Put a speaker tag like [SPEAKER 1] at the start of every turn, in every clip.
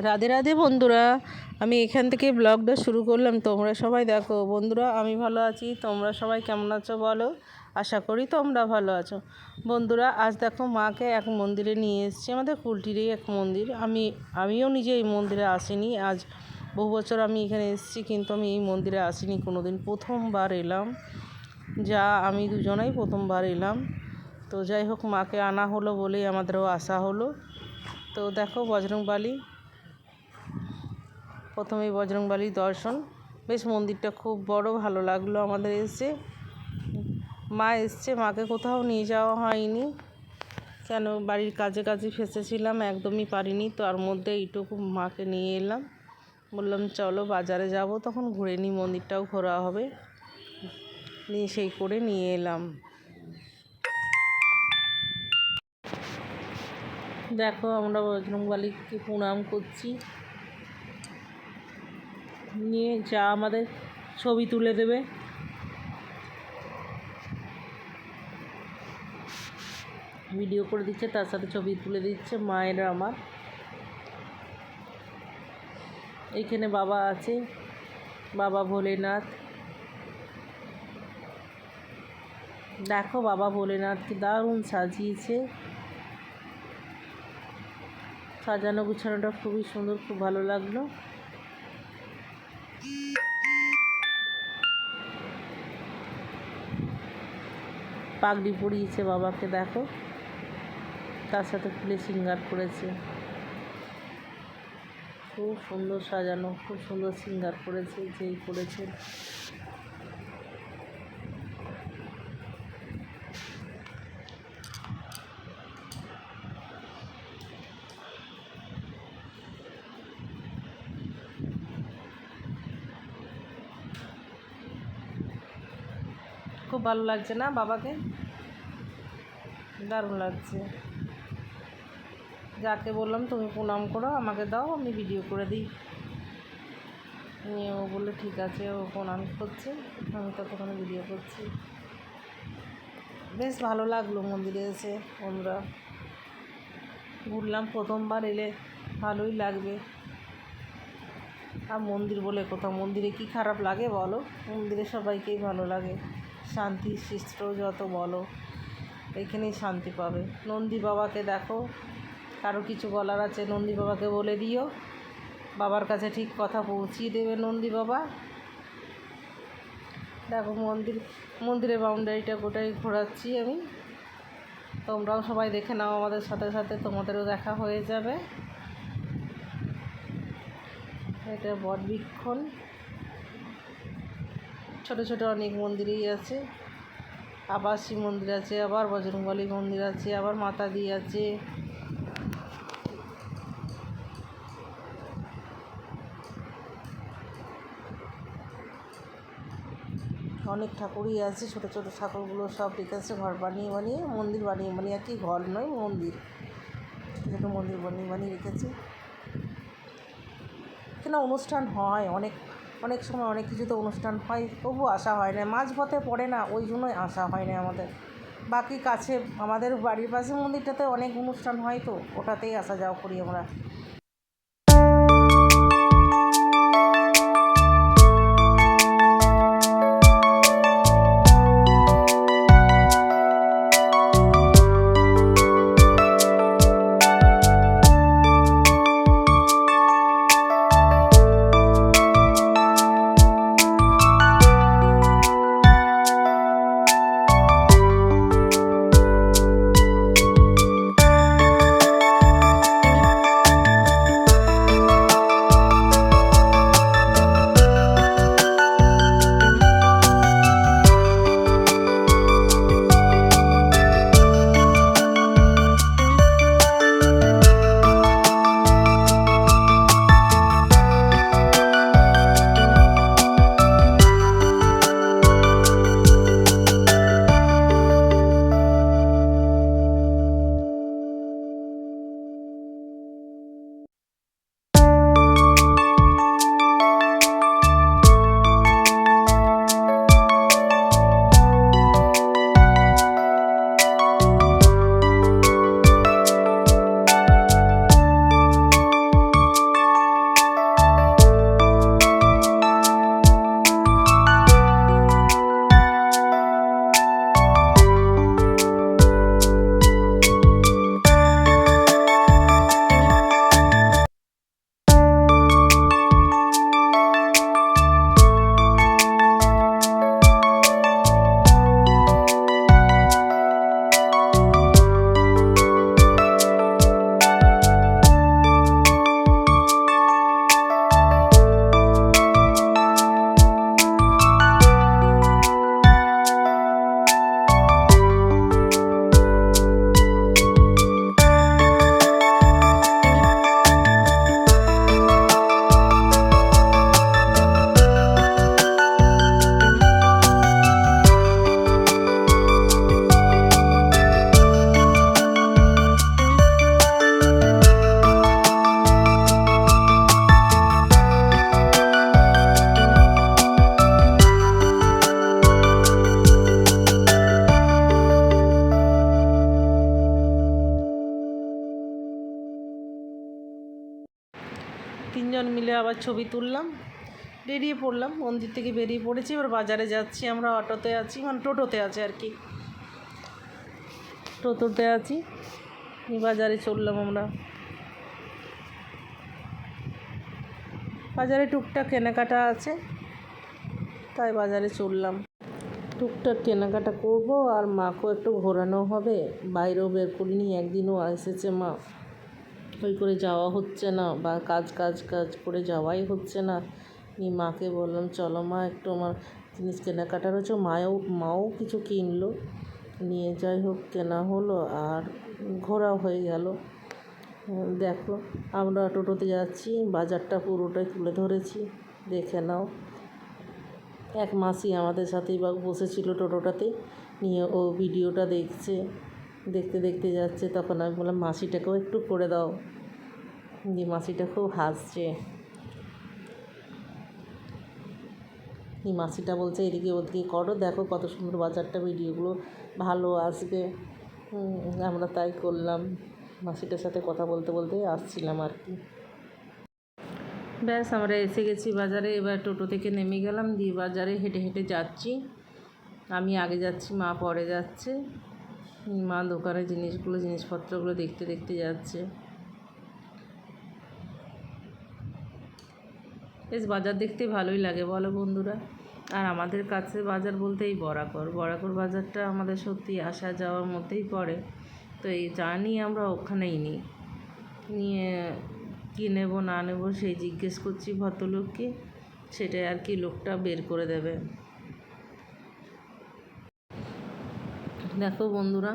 [SPEAKER 1] রাধে রাধে বন্ধুরা, আমি এখান থেকে ব্লগটা শুরু করলাম। তোমরা সবাই দেখো, বন্ধুরা, আমি ভালো আছি। তোমরা সবাই কেমন আছো বলো? আশা করি তোমরা ভালো আছো। বন্ধুরা, আজ দেখো মাকে এক মন্দিরে নিয়ে এসেছি, আমাদের কুলটিরই এক মন্দির। আমি, আমিও নিজে এই মন্দিরে আসিনি। আজ বহু বছর আমি এখানে এসেছি, কিন্তু আমি এই মন্দিরে আসিনি। কোনো দিন প্রথমবার এলাম। যা, আমি দুজনেই প্রথমবার এলাম। তো যাই হোক, মাকে আনা হলো বলেই আমাদেরও আসা হলো। তো দেখো, বজরংবালি প্রথমে বজরংবালির দর্শন। বেশ মন্দিরটা খুব বড়, ভালো লাগল আমাদের এসে। মা এসছে, মাকে কোথাও নিয়ে যাওয়া হয়নি। কেন? বাড়ির কাজে কাজে ফেসেছিলাম, একদমই পারিনি। তার মধ্যে এইটুকু মাকে নিয়ে এলাম। বললাম, চলো বাজারে যাব। তখন ঘুরে নিই, মন্দিরটাও ঘোরা হবে। নিয়ে সেই করে নিয়ে এলাম। দেখো, আমরা বজরংবালিকে প্রণাম করছি। নিয়ে যা আমাদের ছবি তুলে দেবে। ভিডিও করে দিচ্ছে, তার সাথে ছবি তুলে দিচ্ছে মায়ের আমার। এখানে বাবা আছে, বাবা ভোলেনাথ। দেখো বাবা ভোলেনাথকে দারুণ সাজিয়েছে। সাজানো গুছানোটা খুবই সুন্দর, খুব ভালো লাগল। পাগড়ি পরিয়েছে বাবাকে, দেখো। তার সাথে ফুলে সিঙ্গার করেছে। খুব সুন্দর সাজানো, খুব সুন্দর সিঙ্গার করেছে, যেই করেছে। খুব ভালো লাগছে না বাবাকে? দারুণ লাগছে। যাকে বললাম, তুমি প্রণাম করো, আমাকে দাও, আমি ভিডিও করে দিই। নিয়ে ও বলল, ঠিক আছে, ও প্রণাম করছে, আমি ততক্ষণে ভিডিও করছি। বেশ ভালো লাগল মন্দিরে এসে আমরা। ঘুরলাম প্রথমবার এলে ভালোই লাগবে। আর মন্দির বলে কোথাও মন্দিরে কি খারাপ লাগে বলো? মন্দিরে সবাইকেই ভালো লাগে। শান্তি সৃষ্ট যত বলো, এখানেই শান্তি পাবে। নন্দী বাবাকে দেখো, কারও কিছু বলার আছে, নন্দী বাবাকে বলে দিও। বাবার কাছে ঠিক কথা পৌঁছিয়ে দেবে নন্দী বাবা। দেখো মন্দির, মন্দিরের বাউন্ডারিটা গোটাই ঘোরাচ্ছি আমি। তোমরাও সবাই দেখে নাও আমাদের সাথে সাথে, তোমাদেরও দেখা হয়ে যাবে। এটা বটবৃক্ষণ ছোট ছোট অনেক মন্দিরই আছে। আবার শিব মন্দির আছে, আবার বজরংবলী মন্দির আছে, আবার মাতা দি আছে। অনেক ঠাকুরই আছে, ছোট ছোট ঠাকুরগুলো সব রেখেছে ঘর বানিয়ে বানিয়ে, মন্দির বানিয়ে বানিয়ে আর কি ঘর নয়, মন্দির। ছোটো মন্দির বানিয়ে বানিয়ে রেখেছে। এখানে অনুষ্ঠান হয় অনেক। অনেক সময় অনেক কিছুতে অনুষ্ঠান হয় তবু আসা হয় না। মাঝপথে পড়ে না, ওই জন্যই আসা হয় না আমাদের। বাকি কাছে, আমাদের বাড়ির পাশে মন্দিরটাতে অনেক অনুষ্ঠান হয় তো, ওটাতেই আসা যাওয়া করি আমরা। মিলে আবার ছবি তুললাম। বেরিয়ে পড়লাম, মন্দির থেকে বেরিয়ে পড়েছি। এবার বাজারে যাচ্ছি, আমরা অটোতে আছি মানে টোটোতে আছে আর কি। টোটোতে আছি বাজারে চললাম আমরা। বাজারে টুকটাক কেনাকাটা আছে, তাই বাজারে চললাম। টুকটাক কেনাকাটা করব, আর মাকেও একটু ঘোরানো হবে। বাইরেও বের করিনি, একদিনও এসেছে মা। ওই করে যাওয়া হচ্ছে না বা কাজ কাজ কাজ করে যাওয়াই হচ্ছে না। নি মাকে বললাম, চলো মা, একটু আমার জিনিস কেনাকাটা রয়েছে মায়ও, মাও কিছু কিনলো। নিয়ে যাই হোক, কেনা হলো আর ঘোরা হয়ে গেল। দেখো, আমরা টোটোতে যাচ্ছি, বাজারটা পুরোটাই তুলে ধরেছি, দেখে নাও। এক মাসি আমাদের সাথেই বা বসেছিল টোটোটাতে, নিয়ে ও ভিডিওটা দেখছে, দেখতে দেখতে যাচ্ছে। তখন আমি বললাম, মাসিটাকেও একটু করে দাও। দিয়ে মাসিটা খুব হাসছে। এই মাসিটা বলছে, এদিকে ওদিকে করো, দেখো কত সুন্দর বাজারটা, ভিডিওগুলো ভালো আসবে। আমরা তাই করলাম। মাসিটার সাথে কথা বলতে বলতে আসছিলাম আর কি। ব্যাস, আমরা এসে গেছি বাজারে। এবার টোটো থেকে নেমে গেলাম, দিয়ে বাজারে হেঁটে হেঁটে যাচ্ছি। আমি আগে যাচ্ছি, মা পরে যাচ্ছে। মা দোকানের জিনিসগুলো, জিনিসপত্রগুলো দেখতে দেখতে যাচ্ছে। বেশ বাজার দেখতে ভালোই লাগে, বলো বন্ধুরা। আর আমাদের কাছে বাজার বলতে এই বরাকর। বরাকর বাজারটা আমাদের সত্যি আসা যাওয়ার মধ্যেই পড়ে। তো এই জানি আমরা ওখানেই নিই। নিয়ে কী নেব, না নেব, সেই জিজ্ঞেস করছি ভদ্রলোককে। সেটাই আর কি লোকটা বের করে দেবে। দেখো বন্ধুরা,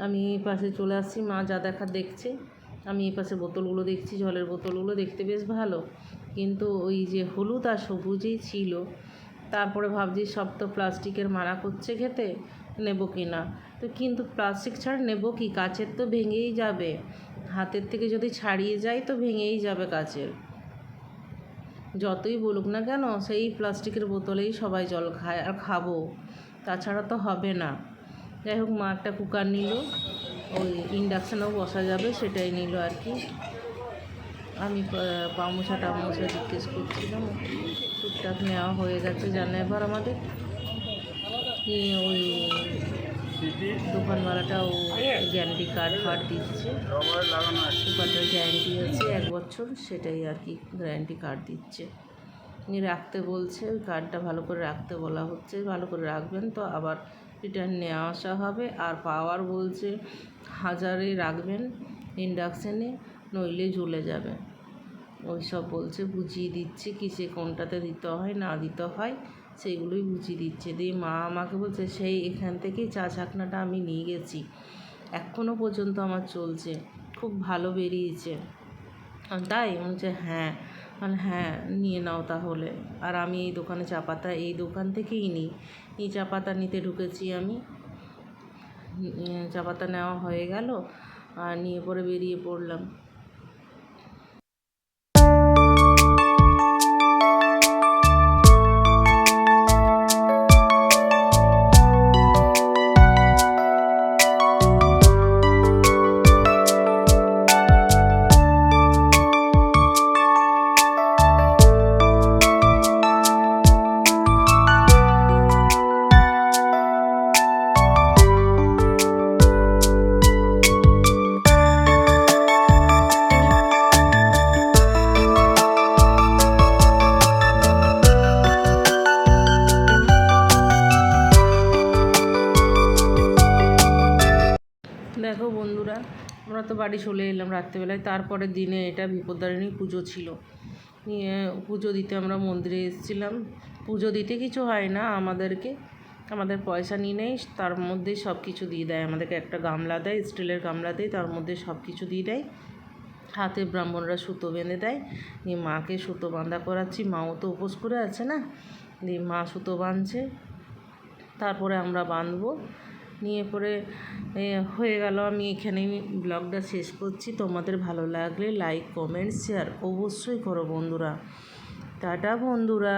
[SPEAKER 1] আমি এই পাশে চলে আসছি, মা যা দেখা দেখছে। আমি এই পাশে বোতলগুলো দেখছি, জলের বোতলগুলো দেখতে বেশ ভালো। কিন্তু ওই যে হলুদ আর সবুজেই ছিল। তারপরে ভাবছি, সব তো প্লাস্টিকের মানা করছে খেতে, নেব কি না? তো কিন্তু প্লাস্টিক ছাড়া নেব কি? কাচের তো ভেঙেই যাবে। হাতের থেকে যদি ছাড়িয়ে যায় তো ভেঙেই যাবে কাচের। যতই বলুক না কেন, সেই প্লাস্টিকের বোতলেই সবাই জল খায় আর খাব। তাছাড়া তো হবে না। যাই হোক, মা একটা কুকার নিল। ওই ইন্ডাকশানেও বসা যাবে, সেটাই নিল আর কি। আমি পামোছা টামোছা জিজ্ঞেস করছিলাম, টুকটাক নেওয়া হয়ে গেছে জানে এবার আমাদের। নিয়ে ওই দোকানওয়ালাটা ও গ্যারান্টি কার্ড ফার্ড দিচ্ছে। কুকারটার গ্যারান্টি আছে, এক বছর সেটাই আর কি গ্যারান্টি কার্ড দিচ্ছে। নিয়ে রাখতে বলছে, ওই কার্ডটা ভালো করে রাখতে বলা হচ্ছে, ভালো করে রাখবেন তো আবার রিটার্ন নেওয়া আসা হবে। আর পাওয়ার বলছে, হাজারে রাখবেন ইন্ডাকশানে। নইলে জ্বলে যাবে। ওই সব বলছে, বুঝিয়ে দিচ্ছে কিসে কোনটাতে দিতে হয়, না দিতে হয়, সেইগুলোই বুঝিয়ে দিচ্ছে। দিয়ে মা আমাকে বলছে, সেই এখান থেকেই চা ছাকনাটা আমি নিয়ে গেছি। এখনও পর্যন্ত আমার চলছে। খুব ভালো বেরিয়েছে। তাই? বলছে হ্যাঁ। মানে হ্যাঁ নিয়ে নাও তাহলে। আর আমি এই দোকানে চা পাতা, এই দোকান থেকেই নিই। এই চা পাতা নিতে ঢুকেছি আমি। চা পাতা নেওয়া হয়ে গেল। আর নিয়ে পরে বেরিয়ে পড়লাম। বাড়ি চলে এলাম রাত্রেবেলায়। তারপরের দিনে এটা বিপদারিণী পুজো ছিল। নিয়ে পুজো দিতে আমরা মন্দিরে এসেছিলাম। পুজো দিতে কিছু হয় না আমাদেরকে। আমাদের পয়সা নিয়ে নেয় তার মধ্যে সব কিছু দিয়ে দেয়। আমাদেরকে একটা গামলা দেয়, স্টিলের গামলা দেয়, তার মধ্যে সব কিছু দিয়ে দেয়। হাতে ব্রাহ্মণরা সুতো বেঁধে দেয়। নিয়ে মাকে সুতো বাঁধা করাচ্ছি। মাও তো উপোস করে আছে না? দিয়ে মা সুতো বাঁধছে। তারপরে আমরা বাঁধবো। নিয়ে পরে হয়ে গেল। আমি এখানেই ব্লগটা শেষ করছি। তোমাদের ভালো লাগলে লাইক কমেন্ট শেয়ার অবশ্যই করো বন্ধুরা। টাটা বন্ধুরা।